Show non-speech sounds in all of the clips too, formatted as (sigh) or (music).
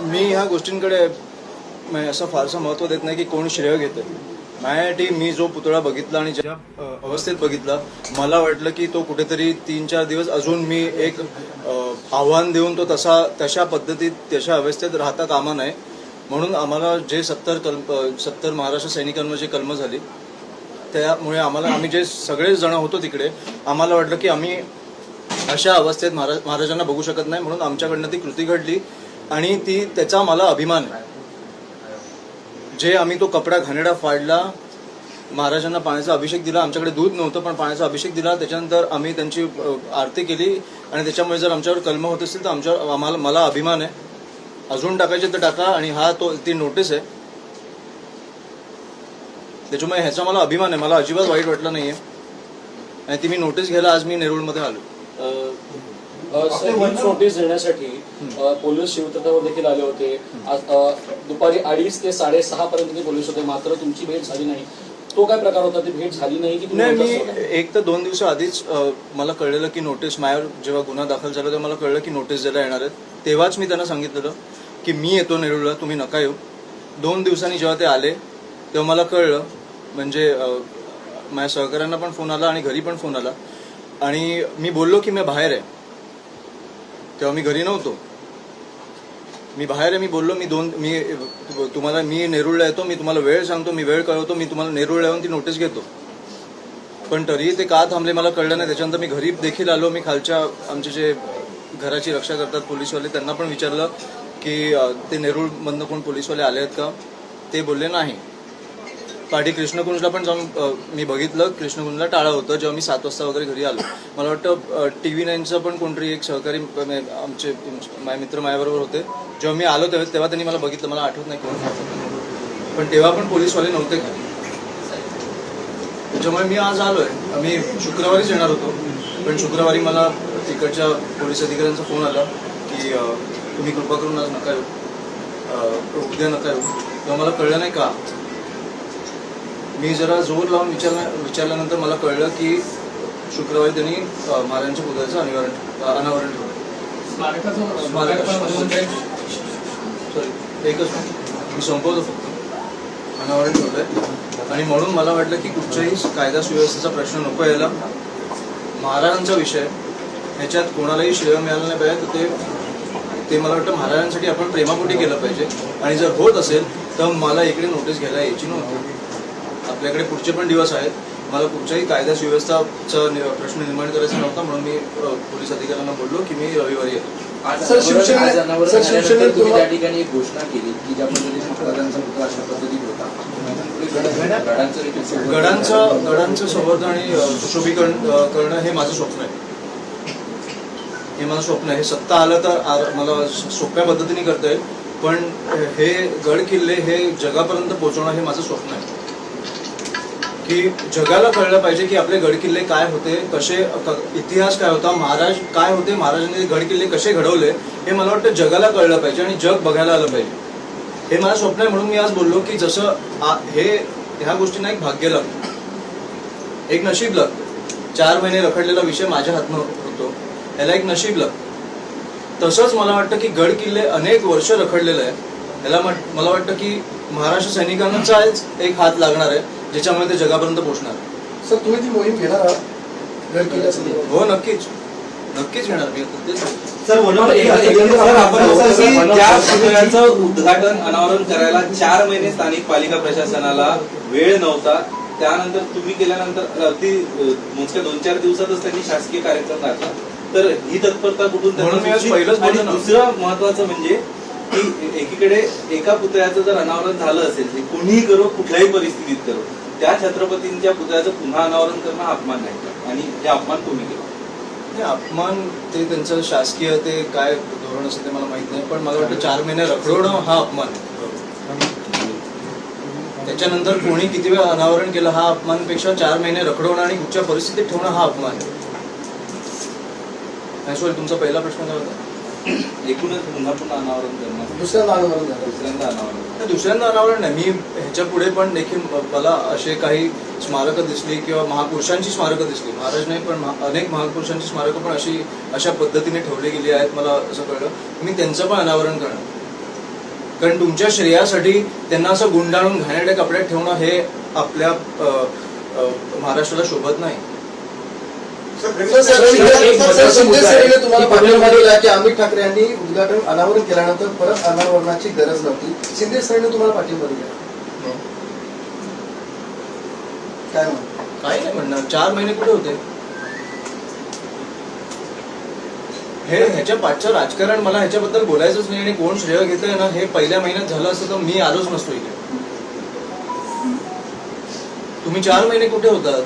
मी ह्या गोष्टींकडे म्हणजे असं फारसं महत्त्व देत नाही की कोण श्रेय घेतं माझ्यासाठी मी जो पुतळा बघितला आणि ज्या अवस्थेत बघितला मला वाटलं की तो कुठेतरी तीन चार दिवस अजून मी एक आव्हान देऊन तो तसा तशा पद्धतीत तशा अवस्थेत राहता कामा नये. म्हणून आम्हाला जे सत्तर कल्प सत्तर महाराष्ट्र सैनिकांवर जी कलमं झाली त्यामुळे आम्हाला आम्ही जे सगळेच जण होतो तिकडे आम्हाला वाटलं की आम्ही अशा अवस्थेत महाराज महाराजांना बघू शकत नाही म्हणून आमच्याकडनं ती कृती घडली. आणि ती त्याचा मला अभिमान आहे जे आम्ही तो कपडा घाणेडा फाडला महाराजांना पाण्याचा अभिषेक दिला आमच्याकडे दूध नव्हतं पण पाण्याचा अभिषेक दिला त्याच्यानंतर आम्ही त्यांची आरती केली आणि त्याच्यामुळे जर आमच्यावर कलम होत असतील तर आमच्यावर आम्हाला मला अभिमान आहे. अजून टाकायचे तर टाका आणि हा तो ती नोटीस आहे. त्याच्यामुळे ह्याचा मला अभिमान आहे. मला अजिबात वाईट वाटलं नाहीये. आणि ती मी नोटीस घ्यायला आज मी नेरूळमध्ये आलो. नोटीस देण्यासाठी पोलीस शिवतत्वावर देखील आले होते. दुपारी अडीच ते साडेसहा पर्यंत पोलीस होते. मात्र तुमची भेट झाली नाही. तो काय प्रकार होता? ती भेट झाली नाही की नाही मी? एक तर दोन दिवस आधीच अ, मला कळलेलं की नोटीस माझ्यावर जेव्हा गुन्हा दाखल झाला तेव्हा मला कळलं की नोटीस द्यायला येणार आहेत. तेव्हाच मी त्यांना सांगितलेलं की मी येतो नेरूळला तुम्ही नका येऊ. दोन दिवसांनी जेव्हा ते आले तेव्हा मला कळलं म्हणजे माझ्या सहकाऱ्यांना पण फोन आला आणि घरी पण फोन आला. आणि मी बोललो की मी बाहेर आहे. तेव्हा मी घरी नव्हतो. मी बाहेर आहे मी बोललो मी दोन मी तुम्हाला मी नेरुळला येतो मी तुम्हाला वेळ सांगतो मी वेळ कळवतो मी तुम्हाला नेरुळला येऊन ती नोटीस घेतो. पण तरीही ते का थांबले मला कळलं नाही. त्याच्यानंतर मी घरी देखील आलो. मी खालच्या आमचे जे घराची रक्षा करतात पोलीसवाले त्यांना पण विचारलं की ते नेरुळमधनं कोण पोलीसवाले आले आहेत का? ते बोलले नाही. पाठी कृष्णकुंजला पण जाऊन मी बघितलं. कृष्णकुंजला टाळं होतं. जेव्हा मी सात वाजता वगैरे घरी आलो मला वाटतं टी व्ही नाईनचं पण कोणतरी एक सहकारी आमचे तुमचे- माझे मित्र माझ्याबरोबर होते. जेव्हा मी आलो तेव्हा तेव्हा त्यांनी मला बघितलं. मला आठवत नाही कोण पण तेव्हा पण पोलीसवाले नव्हते त्याच्यामुळे मी आज आलोय मी शुक्रवारीच येणार होतो. पण शुक्रवारी मला तिकडच्या पोलीस अधिकाऱ्यांचा फोन आला की तुम्ही कृपा करून आज नका येऊ. उद्या नका येऊ. तेव्हा मला कळलं नाही का? मी जरा जोर लावून विचारल्या विचारल्यानंतर मला कळलं की शुक्रवारी त्यांनी महाराजांच्या पुतळ्याचं अनिवारण अनावरण ठेवलं. सॉरी एकच. मी संपवतो फक्त. अनावरण ठेवलंय. आणि म्हणून मला वाटलं की कुठच्याही कायदा सुव्यवस्थेचा प्रश्न नको यायला. महाराजांचा विषय. ह्याच्यात कोणालाही श्रेय मिळालं नाही पाहिजे तर ते ते मला वाटतं महाराजांसाठी आपण प्रेमापोटी केलं पाहिजे. आणि जर होत असेल तर मला इकडे नोटीस घ्यायला यायची नव्हती. आपल्याकडे पुढचे पण दिवस आहेत. मला कुठच्याही कायदा सुव्यवस्थाचा प्रश्न निर्माण करायचा नव्हता म्हणून मी पोलीस अधिकाऱ्यांना बोललो की मी रविवारी येतो. सर, शिवसेनेत तुम्ही त्या ठिकाणी एक घोषणा केली की ज्या पद्धतीने महाराजांचा पुतळा अशा पद्धतीत होता. गडांचं संवर्धन गडांचं गडांचं संवर्धन आणि सुशोभीकरण करणं हे माझं स्वप्न आहे. हे माझं स्वप्न आहे. हे सत्ता आलं तर मला स- सोप्या पद्धतीने करता येईल. पण हे गड किल्ले हे जगापर्यंत पोहोचवणं हे माझं स्वप्न आहे. की जगाला कळलं पाहिजे की आपले गड किल्ले काय होते कसे क- इतिहास काय होता महाराज काय होते महाराजांनी गड किल्ले कसे घडवले हे मला वाटतं जगाला कळलं पाहिजे आणि जग बघायला आलं पाहिजे. हे माझं स्वप्न आहे म्हणून मी आज बोललो की जसं हे ह्या गोष्टींना एक भाग्य लागतं. एक नशीब लागतं. चार महिने रखडलेला विषय माझ्या हातनं होतो. ह्याला एक नशीब लागतं. तसंच मला वाटतं की गड किल्ले अनेक वर्ष रखडलेलं आहे ह्याला म्हट- मला वाटतं की महाराष्ट्र सैनिकांचाच एक हात लागणार आहे ज्याच्यामुळे ते जगापर्यंत पोहोचणार. आहे. सर तुम्ही ती मोहीम घेणार आहात? हो नक्कीच. नक्कीच घेणार मी तेच सर म्हणून एक- एक- सर, आपण असं की ज्या पुतळ्याचं उद्घाटन अनावरण करायला चार महिने स्थानिक पालिका प्रशासनाला वेळ नव्हता. त्यानंतर तुम्ही केल्यानंतर अगदी अ, मोजक्या दोन चार दिवसातच त्यांनी शासकीय कार्यक्रम घातला तर ही तत्परता कुठून त्यांना म्हणून मी आज सुचली? पहिलंच बोललो आणि ना. दुसरं महत्वाचं म्हणजे की एकीकडे एका पुतळ्याचं जर अनावरण झालं असेल ते कोणीही करो कुठल्याही परिस्थितीत करो त्या छत्रपतींच्या पुतळ्याचं पुन्हा अनावरण करणं अपमान नाही. आणि हे अपमान तुम्ही केलं? म्हणजे अपमान ते त्यांचं शासकीय ते काय धोरण असेल ते मला माहीत नाही पण मला वाटतं चार महिने रखडवणं हा अपमान त्याच्यानंतर कोणी किती वेळ अनावरण केलं हा अपमानपेक्षा चार महिने रखडवणं आणि उच्च परिस्थितीत ठेवणं हा अपमान आहे. तुमचा पहिला प्रश्न काय होता? एकूणच पुन्हा पुन्हा अनावरण करणं दुसऱ्यांदा अनुमरण झालं. दुसऱ्यांदा अनावरण. नाही, दुसऱ्यांदा अनावरण नाही. मी ह्याच्या पुढे पण देखील मला असे काही स्मारकं दिसली किंवा महापुरुषांची स्मारकं दिसली. महाराज नाही पण महा- अनेक महापुरुषांची स्मारकं पण अशी अशा पद्धतीने ठेवली गेली आहेत मला असं कळलं. मी त्यांचं पण अनावरण करणार. कारण तुमच्या श्रेयासाठी त्यांना असं गुंडाळून घाणेरड्या कपड्यात ठेवणं हे आपल्या अ, अ, महाराष्ट्राला शोभत नाही. अमित ठाकरे यांनी उद्घाटन अनावरण केल्यानंतर परत अनावरणाची गरज नव्हती. शिंदे तुम्हाला पाठिंबा दिला काय नाही म्हणणार. चार महिने कुठे होते? हे ह्याच्या राजकारण मला ह्याच्याबद्दल बोलायचंच नाही आणि कोण श्रेय घेतंय ना हे पहिल्या महिन्यात झालं असतं तर मी आलोच नसतो इथे. तुम्ही चार महिने कुठे होतात?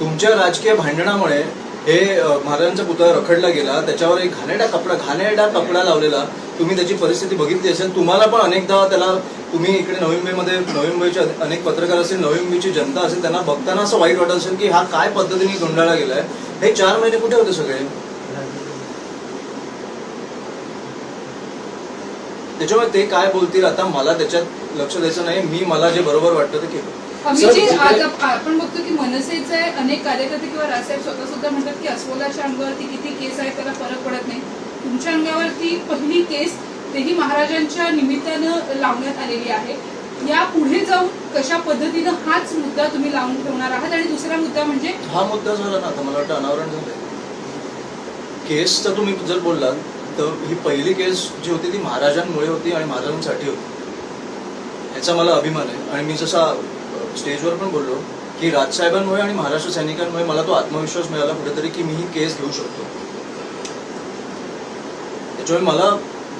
तुमच्या राजकीय भांडणामुळे हे महाराजांचा पुतळा रखडला गेला त्याच्यावर एक घाणेडा कपडा घाणेडा कपडा लावलेला तुम्ही त्याची परिस्थिती बघितली असेल तुम्हाला पण अनेकदा त्याला तुम्ही इकडे नवी मुंबईमध्ये नवी मुंबईचे अनेक पत्रकार असतील नवी मुंबईची जनता असेल त्यांना बघताना असं वाईट वाटत असेल की हा काय पद्धतीने गुंडाळला गेलाय. हे चार महिने कुठे होते सगळे? त्याच्यामुळे ते काय बोलतील आता मला त्याच्यात लक्ष द्यायचं नाही मी मला जे बरोबर वाटतं ते केलं. तिकडे- आज आप- आपण बघतो की मनसेचे अनेक कार्यकर्ते किंवा राजसाहेब स्वतः सुद्धा म्हणतात की अस्वलाच्या अंगावरती किती केस आहेत त्याला फरक पडत नाही. तुमच्या अंगावरती पहिली केस तेही महाराजांच्या निमित्तानं लावण्यात आलेली आहे. या पुढे जाऊन कशा पद्धतीनं हाच मुद्दा तुम्ही लावून ठेवणार आहात? आणि दुसरा मुद्दा म्हणजे हा मुद्दा झाला ना आता मला वाटतं अनावरण झालंय. केसचं तुम्ही जर बोललात तर ही पहिली केस जी होती ती महाराजांमुळे होती आणि महाराजांसाठी होती. ह्याचा मला अभिमान आहे. आणि मी जसा स्टेजवर पण बोललो की राजसाहेबांमुळे आणि महाराष्ट्र सैनिकांमुळे मला तो आत्मविश्वास मिळाला कुठेतरी की मी ही केस घेऊ शकतो. त्याच्यामुळे मला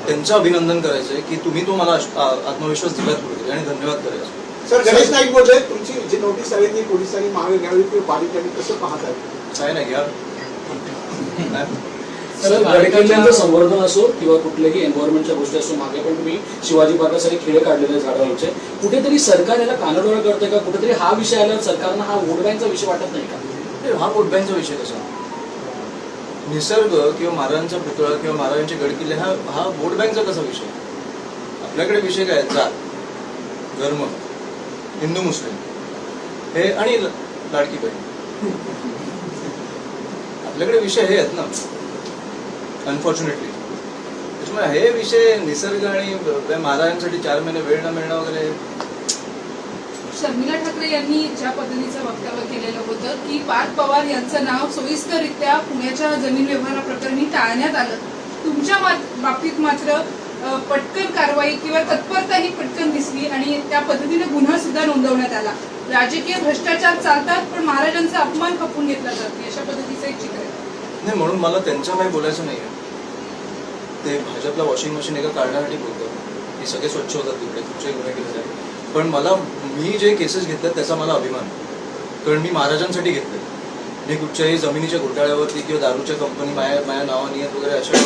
त्यांचं अभिनंदन करायचं आहे की तुम्ही तो मला आत्मविश्वास दिलात कुठेतरी आणि धन्यवाद करायचं. सर गणेश नाईक बोलले तुमची जी नोटीस आली ती पोलिसांनी मागे घ्यावी ती पालिकेने कसं पाहत आहे काय नाही घ्या? (laughs) सर संवर्धन असो किंवा कुठल्याही एन्व्हायरमेंटच्या गोष्टी असो मागे पण तुम्ही शिवाजी पार्कासाठी खेळ काढलेले झाडावरचे कुठेतरी सरकार याला कानाडोळा करतंय का? कुठेतरी हा विषय आल्यावर सरकारनं हा वोट बँकचा विषय वाटत नाही का? हे हा वोट बँकचा विषय कसा? निसर्ग किंवा महाराजांचा पुतळा किंवा महाराजांचे गडकिल्ले हा हा वोट बँकचा कसा विषय? आपल्याकडे विषय काय? जात धर्म हिंदू मुस्लिम. हे आणि लाडकी बहीण. आपल्याकडे विषय हे आहेत ना. अनफॉर्च्युनेटली त्याच्यामुळे हे विषय निसर्ग आणि महाराजांसाठी चार महिने वेळ न मिळणं वगैरे शर्मिला ठाकरे यांनी ज्या पद्धतीचं वक्तव्य केलेलं होतं की पार्थ पवार यांचं नाव सोयीस्कररित्या पुण्याच्या जमीन व्यवहाराप्रकरणी टाळण्यात आलं. तुमच्या बाबतीत मात्र पटकन कारवाई किंवा तत्परता ही पटकन दिसली आणि त्या पद्धतीने गुन्हा सुद्धा नोंदवण्यात आला. राजकीय भ्रष्टाचार चालतात पण महाराजांचा अपमान खपून घेतला जात नाही. अशा पद्धतीचं एक चित्र आहे. नाही म्हणून मला त्यांचं काही बोलायचं नाहीये. ते भाजपला वॉशिंग मशीन एका काढण्यासाठी बोलतात. की सगळे स्वच्छ होतात तिकडे कुठचे गुन्हे केले जाईल पण मला मी जे केसेस घेतल्यात त्याचा मला अभिमान. कारण मी महाराजांसाठी घेतले मी कुठच्याही जमिनीच्या घोटाळ्यावरती किंवा दारूच्या कंपनी माया माया नावानियत वगैरे अशा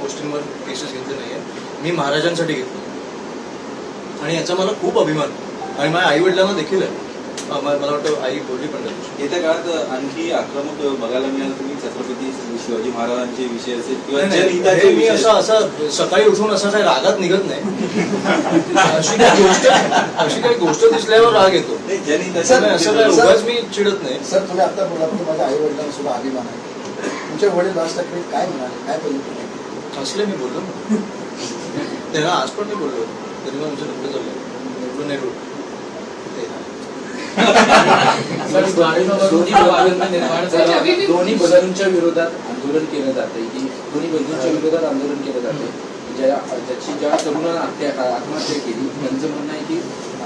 गोष्टींवर केसेस घेतले नाही आहे मी महाराजांसाठी घेतले आणि याचा मला खूप अभिमान. आणि माझ्या आई वडिलांना देखील आहे. मला वाटतं आई बोलली पण. येत्या काळात आणखी आक्रमक बघायला मिळालं तुम्ही छत्रपती शिवाजी महाराजांचे विषय असेल किंवा नाही, नाही, मी असं असं सकाळी उठून असं काही रागात निघत नाही. अशी काही गोष्ट अशी काही गोष्ट दिसल्यावर राग येतो. नाही, नाही, असं उगाच मी चिडत नाही. सर तुम्ही आता बोला माझ्या आई वडिलांना सुद्धा अभिमान आहे तुमचे वडील ठाकरे काय म्हणाले काय बोलले असले मी बोललो. ना. तेव्हा आज पण मी बोललो. तरी मग आमचं लग्न झालं. नेहरू नेहरू ते दोन्ही बंधूंना निर्माण दोन्ही बंधूंच्या विरोधात आंदोलन केलं जाते की दोन्ही बंधूंच्या विरोधात आंदोलन केलं जाते ज्या ज्याची ज्या तरुणानं आत्महत्या केली त्यांचं म्हणणं आहे की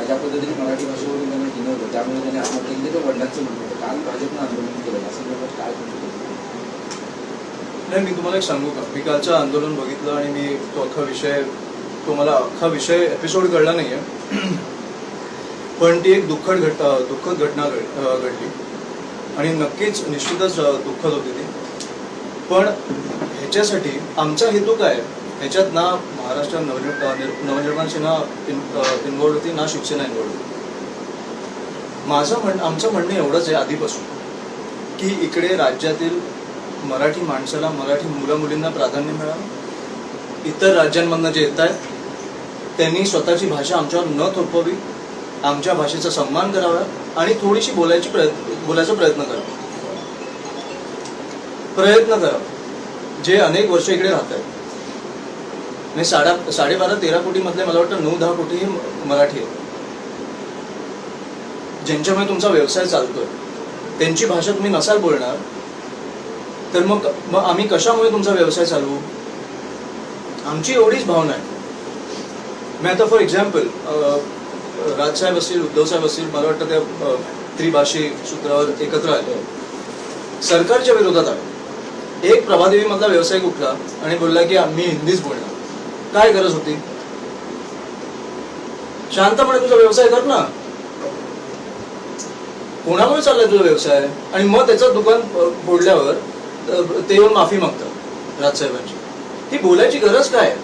ज्या पद्धतीने मराठी भाषेवर त्यांना हिनवलं त्यामुळे त्यांनी आत्महत्या केली. तर वडिलांचं म्हणणं होतं काल भाजपनं आंदोलन केलं या संदर्भात काय नाही मी तुम्हाला एक सांगू का? मी कालचं आंदोलन बघितलं आणि मी तो अख्खा विषय तो मला अख्खा विषय एपिसोड कळला नाहीये. पण ती एक दुःखद घट दुःखद घटना घड- घडली. आणि नक्कीच निश्चितच दुःखद होती ती. पण ह्याच्यासाठी आमचा हेतू काय? ह्याच्यात ना महाराष्ट्र नवनिर् नवनिर्माण सेना इन्व्हॉल्ड होती ना शिवसेना इन्व्हॉल्ड होती. माझं म्हण आमचं म्हणणं एवढंच आहे आधीपासून की इकडे राज्यातील मराठी माणसाला मराठी मुला मुलींना प्राधान्य मिळावं. इतर राज्यांमधनं जे येत आहेत त्यांनी स्वतःची भाषा आमच्यावर न थोपवावी. आमच्या भाषेचा सन्मान करावा आणि थोडीशी बोलायची प्रयत्न बोलायचा प्रयत्न करावा प्रयत्न करावा जे अनेक वर्ष इकडे राहत आहेत म्हणजे साडा साडेबारा तेरा कोटी मधले मला वाटतं नऊ दहा कोटी हे मराठी आहे ज्यांच्यामुळे तुमचा व्यवसाय चालतोय. त्यांची भाषा तुम्ही नसाल बोलणार तर मग मग आम्ही कशामुळे तुमचा व्यवसाय चालवू? आमची एवढीच भावना आहे. मी आता फॉर एक्झाम्पल राजसाहेब असतील उद्धवसाहेब असतील मला वाटतं त्या त्रिभाषी सूत्रावर एकत्र आले. सरकारच्या विरोधात आले. एक प्रभादेवी मधला व्यावसायिक उठला आणि बोलला की आम्ही हिंदीच बोलणार. काय गरज होती? शांतपणे तुझा व्यवसाय कर ना. कोणामुळे चाललाय तुझा व्यवसाय? आणि मग त्याचं दुकान फोडल्यावर ते येऊन माफी मागतात राजसाहेबांची ही बोलायची गरज काय?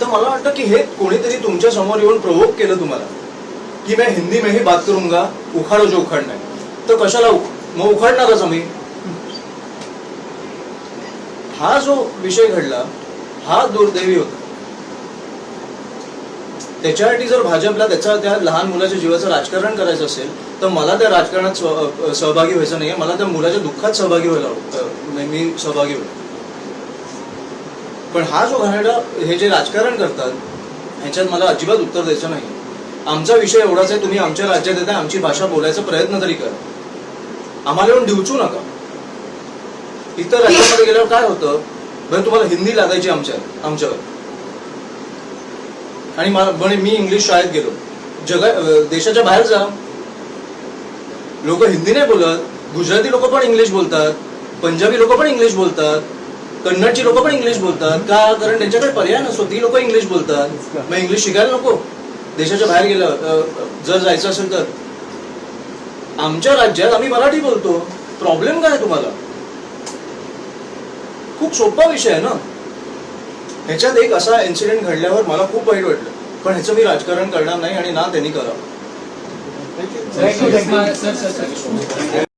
तर मला वाटतं की हे कोणीतरी तुमच्यासमोर येऊन प्रवोक केलं तुम्हाला. की मी हिंदी में ही बात करूंगा उखाडो जो उखाडणार तर कशाला मग उखाडणारच आम्ही हा जो विषय घडला हा दुर्दैवी होता. त्याच्यासाठी जर भाजपला त्याचा त्या लहान मुलाच्या जीवाचं राजकारण करायचं असेल तर मला त्या राजकारणात सहभागी व्हायचं नाहीये. मला त्या मुलाच्या दुःखात सहभागी व्हायला मी सहभागी होईल. पण हा जो घाणेरडा हे जे राजकारण करतात ह्याच्यात मला अजिबात उत्तर द्यायचं नाही. आमचा विषय एवढाच आहे तुम्ही आमच्या राज्यात येता आमची भाषा बोलायचा प्रयत्न तरी करा. आम्हाला येऊन डिवचू नका. इतर राज्यामध्ये गेल्यावर काय होतं? बरं तुम्हाला हिंदी लागायची आमच्या आमच्यावर. आणि मला म्हणे मी इंग्लिश शाळेत गेलो. जगा देशाच्या बाहेर जा. लोक हिंदी नाही बोलत. गुजराती लोक पण इंग्लिश बोलतात. पंजाबी लोक पण इंग्लिश बोलतात. कन्नडची लोक पण इंग्लिश बोलतात. का? कारण त्यांच्याकडे पर्याय नसतो. ती लोक इंग्लिश बोलतात. मग इंग्लिश शिकायला नको. देशाच्या बाहेर अं, जर जायचं असेल तर. आमच्या राज्यात आम्ही मराठी बोलतो. प्रॉब्लेम काय आहे तुम्हाला? खूप सोपा विषय आहे ना? ह्याच्यात एक असा इन्सिडेंट घडल्यावर मला खूप वाईट वाटलं. पण ह्याचं मी राजकारण करणार नाही आणि ना त्यांनी करावं.